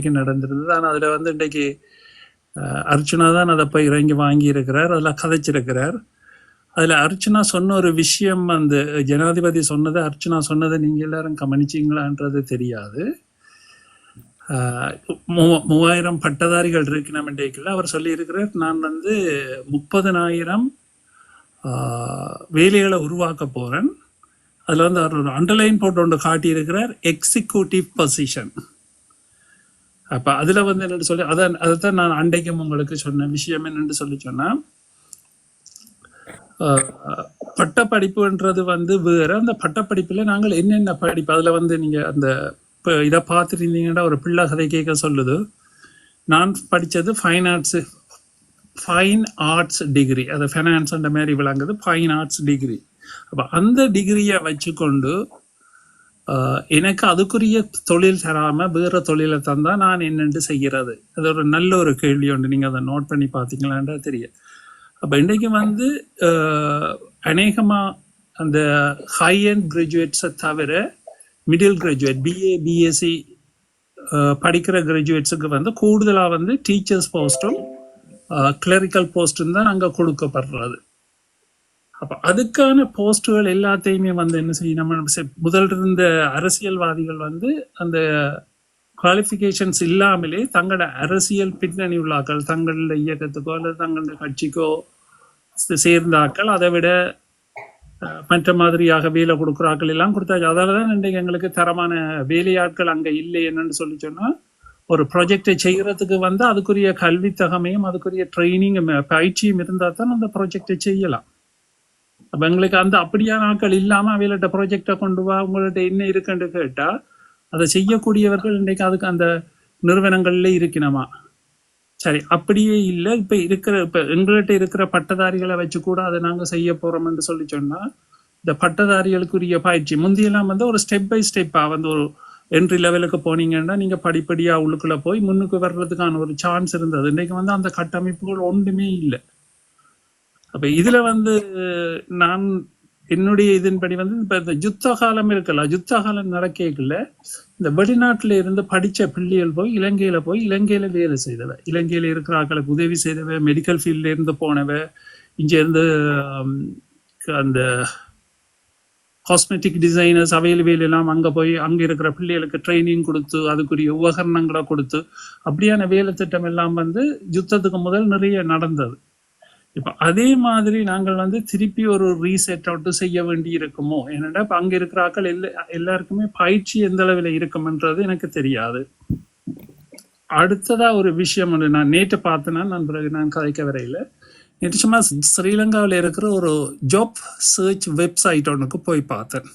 இன்றைக்கு நடந்திருந்தது. ஆனால் அதில் வந்து இன்றைக்கு அர்ச்சனா தான் அதை போய் இறங்கி வாங்கியிருக்கிறார். அதில் கதைச்சிருக்கிறார். அதில் அர்ச்சனா சொன்ன ஒரு விஷயம் அந்த ஜனாதிபதி சொன்னதை அர்ச்சனா சொன்னதை நீங்கள் எல்லாரும் கவனிச்சிங்களான்றது தெரியாது. மூவாயிரம் பட்டதாரிகள் இருக்கு நம்ம இன்றைக்குள்ள. அவர் சொல்லியிருக்கிறார் நான் வந்து முப்பதனாயிரம் வேலைகளை உருவாக்க போகிறேன் அதில் வந்து அவர் ஒரு அண்டர்லைன் போட்டு ஒன்று காட்டியிருக்கிறார் எக்ஸிக்யூட்டிவ் பொசிஷன் அப்போ அதில் வந்து என்னென்னு சொல்லி அதான் அதைத்தான் நான் அன்றைக்கும் உங்களுக்கு சொன்ன விஷயம் என்னென்னு சொல்லி சொன்னால் பட்டப்படிப்புன்றது வந்து வேற. அந்த பட்டப்படிப்பில் நாங்கள் என்னென்ன படிப்பு அதில் வந்து நீங்கள் அந்த இப்போ இதை பார்த்துருந்தீங்கன்னா ஒரு பிள்ளை கதை கேட்க சொல்லுது. நான் படித்தது fine arts fine arts degree அது ஃபைனான்ஸ் அந்த மாதிரி விளங்குது ஃபைன் ஆர்ட்ஸ் டிகிரி அப்போ அந்த டிகிரியை வச்சுக்கொண்டு எனக்கு அதுக்குரிய தொழில் தராம வேற தொழிலை தந்தா நான் என்னென்று செய்கிறது? அது ஒரு நல்ல ஒரு கேள்வி ஒன்று. நீங்கள் அதை நோட் பண்ணி பார்த்தீங்களான்றா தெரியும். அப்போ இன்றைக்கு வந்து அநேகமாக அந்த ஹை அண்ட் கிராஜுவேட்ஸை தவிர மிடில் கிராஜுவேட் பிஏ பிஎஸ்சி படிக்கிற கிராஜுவேட்ஸுக்கு வந்து கூடுதலாக வந்து டீச்சர்ஸ் போஸ்ட்டும் கிளரிக்கல் போஸ்ட்டும் தான் அங்கே கொடுக்கப்படுறது. அப்ப அதுக்கான போஸ்டுகள் எல்லாத்தையுமே வந்து என்ன செய்யும் நம்ம முதல் இருந்த அரசியல்வாதிகள் வந்து அந்த குவாலிஃபிகேஷன்ஸ் இல்லாமலே தங்களோட அரசியல் பின்னணி உள்ளாக்கள் தங்களோட இயக்கத்துக்கோ அல்லது தங்களோட கட்சிக்கோ சேர்ந்தாக்கள் சேர்ந்த அதை விட மற்ற மாதிரியாக வேலை கொடுக்குறாக்கள் எல்லாம் கொடுத்தாச்சு. அதால தான் இன்றைக்கு எங்களுக்கு தரமான வேலையாட்கள் அங்கே இல்லை என்னன்னு சொல்லி சொன்னால் ஒரு ப்ராஜெக்டை செய்யறதுக்கு வந்து அதுக்குரிய கல்வித்தகமையும் அதுக்குரிய ட்ரைனிங்கும் பயிற்சியும் இருந்தால் தான் அந்த ப்ராஜெக்டை செய்யலாம். அப்ப எங்களுக்கு அந்த அப்படியான ஆட்கள் இல்லாம அவையிலட்ட ப்ராஜெக்டை கொண்டு வா உங்கள்ட்ட என்ன இருக்குன்னு கேட்டா அதை செய்யக்கூடியவர்கள் இன்னைக்கு அதுக்கு அந்த நிறுவனங்கள்ல இருக்கணுமா? சரி அப்படியே இல்லை. இப்ப இருக்கிற இப்ப எங்கள்கிட்ட இருக்கிற பட்டதாரிகளை வச்சு கூட அதை நாங்க செய்ய போறோம்னு சொல்லி சொன்னா இந்த பட்டதாரிகளுக்குரிய பயிற்சி முந்தியெல்லாம் வந்து ஒரு ஸ்டெப் பை ஸ்டெப்பா வந்து ஒரு என்ட்ரி லெவலுக்கு போனீங்கன்னா நீங்க படிப்படியா உள்ளுக்குள்ள போய் முன்னுக்கு வர்றதுக்கான ஒரு சான்ஸ் இருந்தது. இன்னைக்கு வந்து அந்த கட்டமைப்புகள் ஒன்றுமே இல்லை. அப்ப இதுல வந்து நான் என்னுடைய இதன்படி வந்து இப்ப இந்த யுத்த காலம் இருக்கல யுத்த காலம் நடக்கல இந்த வெளிநாட்டுல இருந்து படிச்ச பிள்ளைகள் போய் இலங்கையில போய் இலங்கையில வேலை செய்தவ இலங்கையில இருக்கிற ஆக்களுக்கு உதவி செய்தவ மெடிக்கல் ஃபீல்ட்ல இருந்து போனவ இங்க இருந்து அந்த காஸ்மெட்டிக் டிசைனர்ஸ் அவைலபிள் எல்லாம் அங்க போய் அங்க இருக்கிற பிள்ளைகளுக்கு ட்ரைனிங் கொடுத்து அதுக்குரிய உபகரணங்களை கொடுத்து அப்படியான வேலை திட்டம் எல்லாம் வந்து யுத்தத்துக்கு முதல் நிறைய நடந்தது. இப்ப அதே மாதிரி நாங்கள் வந்து திருப்பி ஒரு ரீசெட் அவுட் செய்ய வேண்டி இருக்குமோ? ஏன்னா இப்ப அங்க இருக்கிற ஆட்கள் எல்லா எல்லாருக்குமே பயிற்சி எந்த அளவில் இருக்கும்ன்றது எனக்கு தெரியாது. அடுத்ததா ஒரு விஷயம் ஒன்று நான் நேற்று பார்த்தேன்னா நான் பிறகு நான் கதைக்க வரையில. நேற்று சும்மா ஸ்ரீலங்காவில் இருக்கிற ஒரு ஜாப் சர்ச் வெப்சைட் ஒன்றுக்கு போய் பார்த்தேன்.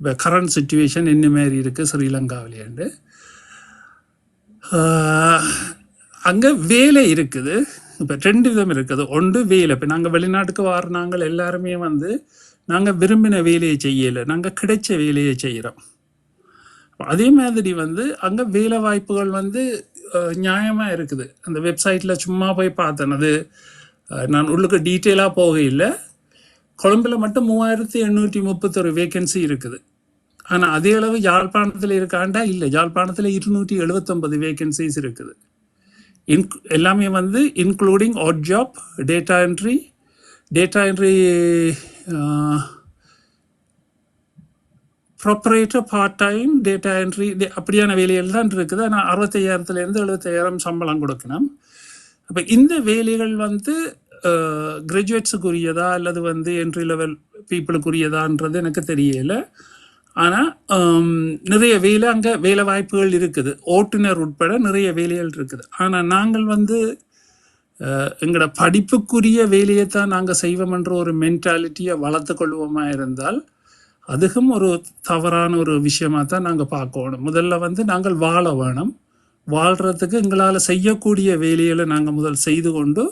இப்போ கரண்ட் சுச்சுவேஷன் என்ன மாதிரி இருக்கு ஸ்ரீலங்காவிலேண்டு. அங்கே வேலை இருக்குது. இப்போ ரெண்டு விதம் இருக்குது ஒன்று வேலை. இப்போ நாங்கள் வெளிநாட்டுக்கு வர நாங்கள் எல்லாருமே வந்து நாங்கள் விரும்பின வேலையை செய்யலை. நாங்கள் கிடைச்ச வேலையை செய்கிறோம் அதே மாதிரி வந்து அங்கே வேலை வாய்ப்புகள் வந்து நியாயமாக இருக்குது. அந்த வெப்சைட்டில் சும்மா போய் பார்த்தேன் அது நான் உள்ளுக்கு டீட்டெயிலாக போகையில் கொழம்புல மட்டும் மூவாயிரத்தி எண்ணூற்றி முப்பத்தொரு வேகன்சி இருக்குது. ஆனால் அதே அளவு யாழ்ப்பாணத்தில் இருக்காண்டா? இல்லை. யாழ்ப்பாணத்தில் இருநூற்றி எழுபத்தொம்பது வேகன்சிஸ் இருக்குது. இன்க் எல்லாமே வந்து including ad job data entry data entry operator part time data entry அப்படியான வேலைகள் தான் இருக்குது. ஆனால் அறுபத்தையாயிரத்துலேருந்து எழுபத்தையாயிரம் சம்பளம் கொடுக்கணும். அப்போ இந்த வேலைகள் வந்து கிராஜுவேட்ஸுக்குரியதா அல்லது வந்து என்ட்ரி லெவல் பீப்புளுக்குரியதான்றது எனக்கு தெரியலை. ஆனால் நிறைய வேலை அங்கே வேலை வாய்ப்புகள் இருக்குது. ஓட்டுநர் உட்பட நிறைய வேலைகள் இருக்குது. ஆனால் நாங்கள் வந்து எங்களோட படிப்புக்குரிய வேலையை தான் நாங்கள் செய்வோம்ன்ற ஒரு மென்டாலிட்டியை வளர்த்து கொள்வோமா இருந்தால் அதுகும் ஒரு தவறான ஒரு விஷயமா தான் நாங்கள் பார்க்கணும் முதல்ல வந்து நாங்கள் வாழ வேணும். வாழ்கிறதுக்கு எங்களால் செய்யக்கூடிய வேலைகளை நாங்கள் முதல் செய்து கொண்டு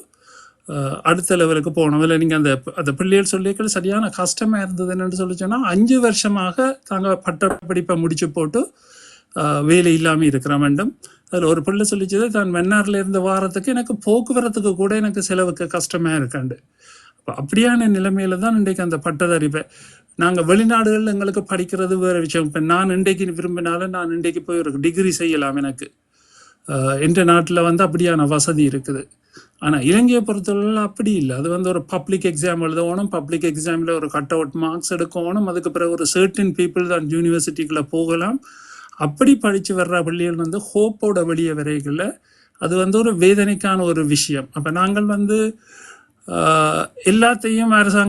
அடுத்த லெவலுக்கு போகணும். இல்லை நீங்கள் அந்த அந்த பிள்ளைகள் சொல்லிக்கிறது சரியான கஷ்டமாக இருந்தது என்னென்னு சொல்லி சொன்னால் அஞ்சு வருஷமாக தாங்கள் பட்டப்படிப்பை முடிச்சு போட்டு வேலை இல்லாமல் இருக்கிற வேண்டும். அதில் ஒரு பிள்ளை சொல்லிச்சது தான் மன்னார்ல இருந்த வாரத்துக்கு எனக்கு போக்குவரத்துக்கு கூட எனக்கு செலவுக்கு கஷ்டமாக இருக்காண்டு. அப்போ அப்படியான நிலைமையில தான் இன்றைக்கு அந்த பட்டதாரி நாங்கள் வெளிநாடுகளில் எங்களுக்கு படிக்கிறது வேறு விஷயம். இப்போ நான் இன்றைக்கு விரும்பினாலும் நான் இன்றைக்கு போய் ஒரு டிகிரி செய்யலாம் எனக்கு. என்ற நாட்டில் வந்து அப்படியான வசதி இருக்குது. ஆனால் இலங்கையை பொறுத்தவரையில் அப்படி இல்லை. அது வந்து ஒரு பப்ளிக் எக்ஸாம் எழுதணும் பப்ளிக் எக்ஸாமில் ஒரு கட் அவுட் மார்க்ஸ் எடுக்கணும் அதுக்கு பிறகு ஒரு சர்டின் பீப்புள் தான் யூனிவர்சிட்டிக்குள்ளே போகலாம். அப்படி படித்து வர்ற பள்ளிகள் வந்து ஹோப்போட வெளியே வரைகளில் அது வந்து ஒரு வேதனைக்கான ஒரு விஷயம். அப்போ நாங்கள் வந்து எல்லாத்தையும் அரசாங்கம்